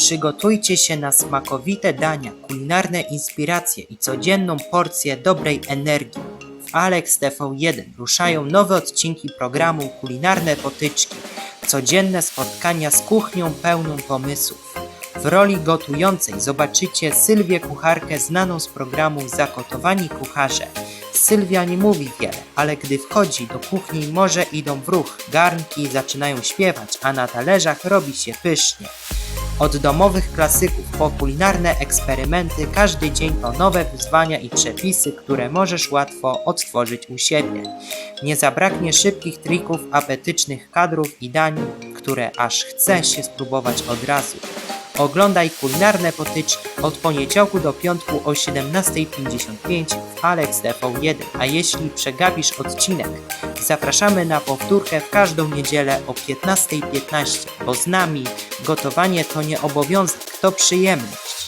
Przygotujcie się na smakowite dania, kulinarne inspiracje i codzienną porcję dobrej energii. W Alex TV1 ruszają nowe odcinki programu Kulinarne Potyczki. Codzienne spotkania z kuchnią pełną pomysłów. W roli gotującej zobaczycie Sylwię kucharkę znaną z programu Zakotowani Kucharze. Sylwia nie mówi wiele, ale gdy wchodzi do kuchni morze idą w ruch, garnki zaczynają śpiewać, a na talerzach robi się pysznie. Od domowych klasyków po kulinarne eksperymenty, każdy dzień to nowe wyzwania i przepisy, które możesz łatwo odtworzyć u siebie. Nie zabraknie szybkich trików, apetycznych kadrów i dań, które aż chce się spróbować od razu. Oglądaj kulinarne potyczki od poniedziałku do piątku o 17.55 w Alex TV1, a jeśli przegapisz odcinek, zapraszamy na powtórkę w każdą niedzielę o 15.15, bo z nami gotowanie to nie obowiązek, to przyjemność.